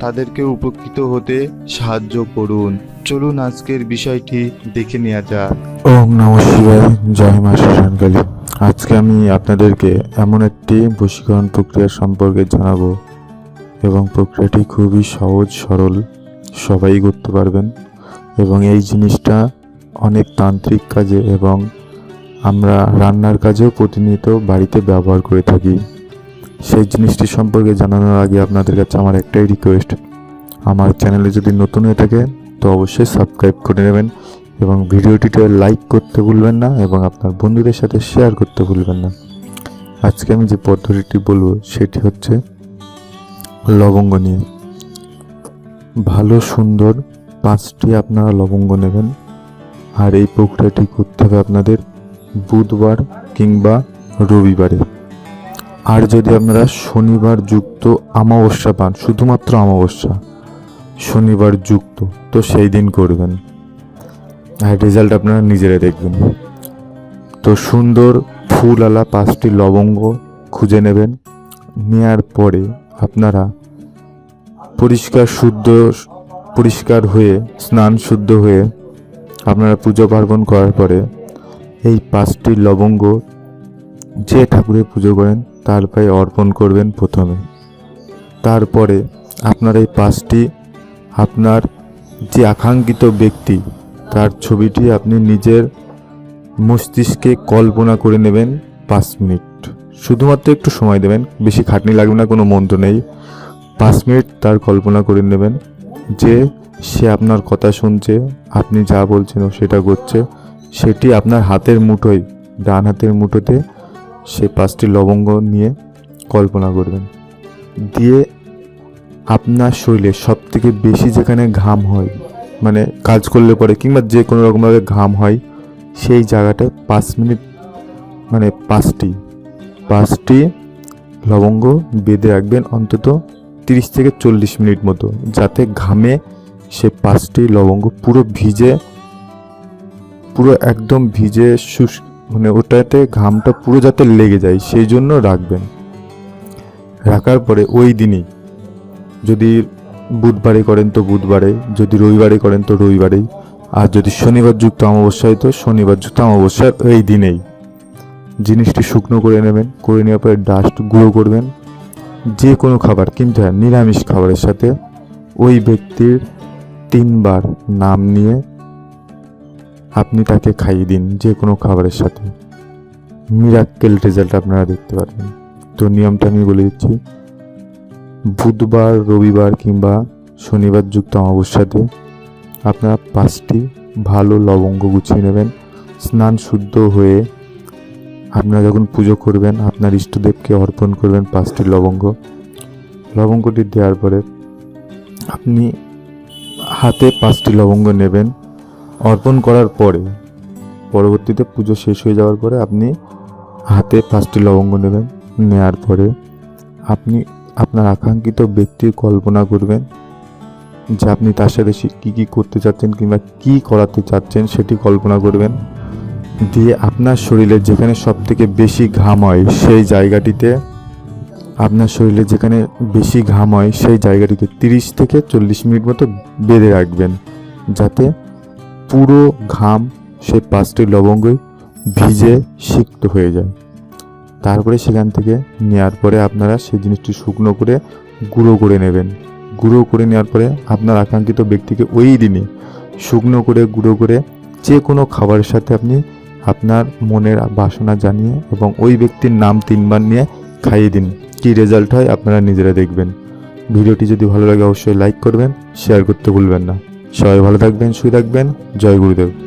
তাদেরকে উপকৃত হতে সাহায্য করুন। চলুন আজকের বিষয়টি দেখে নেওয়া যাক। ওম নম শিবায়। জয় মা শ্মশানকালী। আজকে আমি আপনাদেরকে এমন একটি বশীকরণ প্রক্রিয়া সম্পর্কে জানাব এবং প্রক্রিয়াটি খুবই সহজ, সরল, সবাই করতে পারবেন এবং এই জিনিসটা অনেক তান্ত্রিক কাজে এবং আমরা রান্নার কাজেও প্রতিনিয়ত বাড়িতে ব্যবহার করে থাকি। সেই জিনিসটি সম্পর্কে জানানোর আগে আপনাদের কাছে আমার একটাই রিকোয়েস্ট আমার চ্যানেলে যদি নতুন হয়ে থাকে, তো অবশ্যই সাবস্ক্রাইব করে নেবেন এবং ভিডিওটিতে লাইক করতে ভুলবেন না এবং আপনার বন্ধুদের সাথে শেয়ার করতে ভুলবেন না। আজকে আমি যে পদ্ধতিটি বলব, সেটি হচ্ছে লবঙ্গ নিয়ে। ভালো, সুন্দর পাঁচটি আপনারা লবঙ্গ নেবেন। আর এই প্রক্রিয়াটি করতে হবে আপনাদের বুধবার কিংবা রবিবারে। আর যদি আপনারা শনিবার যুক্ত অমাবস্যা পান, শুধুমাত্র অমাবস্যা, শনিবার যুক্ত, তো সেই দিন করবেন। আর রেজাল্ট আপনারা নিজেরা দেখবেন। তো সুন্দর ফুলওয়ালা পাঁচটি লবঙ্গ খুঁজে নেবেন। নেওয়ার পরে আপনারা পরিষ্কার শুদ্ধ, পরিষ্কার হয়ে, স্নান শুদ্ধ হয়ে আপনারা পুজো পার্বণ করার পরে এই পাঁচটি লবঙ্গ যে ঠাকুরের পুজো করেন তার পায়ে অর্পণ করবেন প্রথমে। তারপরে আপনার এই পাঁচটি, আপনার যে আকাঙ্ক্ষিত ব্যক্তি, তার ছবিটি আপনি নিজের মস্তিষ্কে কল্পনা করে নেবেন পাঁচ মিনিট। শুধুমাত্র একটু সময় দেবেন, বেশি খাটনি লাগবে না, কোনো মন্ত্র নেই। পাঁচ মিনিট তার কল্পনা করে নেবেন যে সে আপনার কথা শুনছে, আপনি যা বলছেন সেটা করছে সেটি আপনার হাতের মুঠোয়, ডান হাতের মুঠোতে সে পাঁচটি লবঙ্গ নিয়ে কল্পনা করবেন। দিয়ে আপনার শরীরে সব থেকে বেশি যেখানে ঘাম হয় মানে কাজ করলে পরে কিংবা যে কোনো রকমভাবে ঘাম হয়, সেই জায়গাটায় পাঁচ মিনিট মানে পাঁচটি পাঁচটি লবঙ্গ বেঁধে রাখবেন অন্তত তিরিশ থেকে চল্লিশ মিনিট মতো, যাতে ঘামে সে পাঁচটি লবঙ্গ পুরো ভিজে, পুরো একদম ভিজে শুষ মানে ওটাতে ঘামটা পুরো যাতে লেগে যায়, সেই জন্য রাখবেন। রাখার পরে ওই দিনই, যদি বুধবারে করেন তো বুধবারে, যদি রবিবারে করেন তো রবিবারেই, আর যদি শনিবার যুক্ত অমাবস্যা হয় তো শনিবার যুক্ত অমাবস্যার এই দিনেই। জিনিসটি শুকনো করে নেবেন, করে নেওয়ার পরে ডাস্ট গুঁড়ো করবেন। যে কোনো খাবার, কিন্তু হ্যাঁ নিরামিষ খাবারের সাথে ওই ব্যক্তির তিনবার নাম নিয়ে আপনি তাকে খাইয়ে দিন যে কোনো খাবারের সাথে। মিরাক্কেল রেজাল্ট আপনারা দেখতে পারবেন। তো নিয়মটা আমি বলে দিচ্ছি। বুধবার, রবিবার কিংবা শনিবার যুক্ত অমাবস্যাতে আপনারা পাঁচটি ভালো লবঙ্গ গুছিয়ে নেবেন। স্নান শুদ্ধ হয়ে আপনারা যখন পুজো করবেন, আপনার ইষ্টদেবকে অর্পণ করবেন পাঁচটি লবঙ্গ। লবঙ্গটি দেওয়ার পরে আপনি হাতে পাঁচটি লবঙ্গ নেবেন। অর্পণ করার পরে, পরবর্তীতে পুজো শেষ হয়ে যাওয়ার পরে আপনি হাতে পাঁচটি লবঙ্গ নেবেন। নেয়ার পরে আপনি আপনার আকাঙ্ক্ষিত ব্যক্তির কল্পনা করবেন যে আপনি তার সাথে কী কী করতে চাচ্ছেন কিংবা কী করাতে চাচ্ছেন সেটি কল্পনা করবেন। দিয়ে আপনার শরীরে যেখানে সব থেকে বেশি ঘাম হয় সেই জায়গাটিতে, আপনার শরীরে যেখানে বেশি ঘাম হয় সেই জায়গাটিতে তিরিশ থেকে চল্লিশ মিনিট মতো বেঁধে রাখবেন। যাতে পুরো ঘাম সেই পাঁচটি লবঙ্গই ভিজে সিক্ত হয়ে যায়। তারপরে সেখান থেকে নেওয়ার পরে আপনারা সেই জিনিসটি শুকনো করে গুঁড়ো করে নেবেন। গুঁড়ো করে নেওয়ার পরে আপনার আকাঙ্ক্ষিত ব্যক্তিকে ওই দিনই শুকনো করে, গুঁড়ো করে যে কোনো খাবারের সাথে আপনি আপনার মনের বাসনা জানিয়ে এবং ওই ব্যক্তির নাম তিনবার নিয়ে খাইয়ে দিন। কী রেজাল্ট হয় আপনারা নিজেরা দেখবেন। ভিডিওটি যদি ভালো লাগে অবশ্যই লাইক করবেন শেয়ার করতে ভুলবেন না। সবাই ভালো থাকবেন সুই থাকবেন। জয় গুরুদেব।